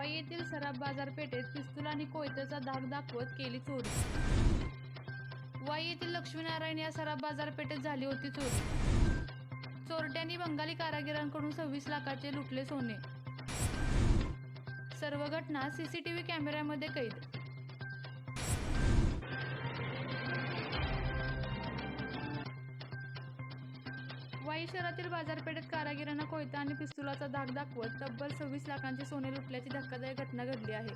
वाई येथील सराफ बाजारपेठेत पिस्तूल आणि कोयत्याचा धाक दाखवत केली चोरी. वाई येथील लक्ष्मीनारायण या सराफ बाजारपेठेत झाली होती चोरी. चोरट्यांनी बंगाली कारागिरांकडून सव्वीस लाखाचे लुटले सोने. सर्व घटना सीसीटीव्ही कॅमेऱ्यामध्ये कैद. वाई शहरातील बाजारपेठेत कारागिरांना कोयता आणि पिस्तुलाचा धाक दाखवत तब्बल सव्वीस लाखांचे सोने लुटल्याची धक्कादायक घटना घडली आहे.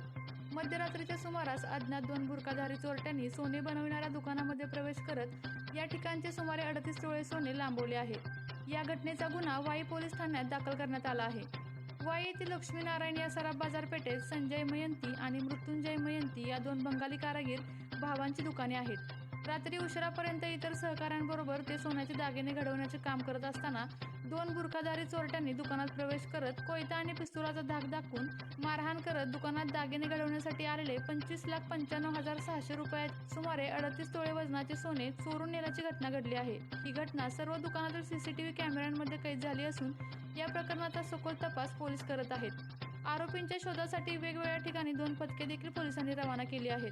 मध्यरात्रीच्या सुमारास अज्ञात दोन बुरकाधारी चोरट्यांनी सोने बनविणाऱ्या दुकानामध्ये प्रवेश करत या ठिकाणचे सुमारे अडतीस तोळे सोने लांबवले आहे. या घटनेचा गुन्हा वाई पोलीस ठाण्यात दाखल करण्यात आला आहे. वाई येथील लक्ष्मीनारायण या सराफ बाजारपेठेत संजय मयंती आणि मृत्युंजय मयंती या दोन बंगाली कारागीर भावांची दुकाने आहेत. रात्री उशिरापर्यंत इतर सहकाऱ्यांबरोबर ते सोन्याचे दागिने घडवण्याचे काम करत असताना दोन बुरखादारी चोरट्यांनी दुकानात प्रवेश करत कोयता आणि पिस्तुलाचा धाक दाखवून मारहाण करत दुकानात दागिने घडवण्यासाठी आलेले पंचवीस लाख पंच्याण्णव हजार सहाशे रुपयात सुमारे अडतीस तोळे वजनाचे सोने चोरून नेल्याची घटना घडली आहे. ही घटना सर्व दुकानातील सीसीटीव्ही कॅमेऱ्यांमध्ये कैद झाली असून या प्रकरणाचा सखोल तपास पोलीस करत आहेत. आरोपींच्या शोधासाठी वेगवेगळ्या ठिकाणी दोन पथके देखील पोलिसांनी रवाना केली आहेत.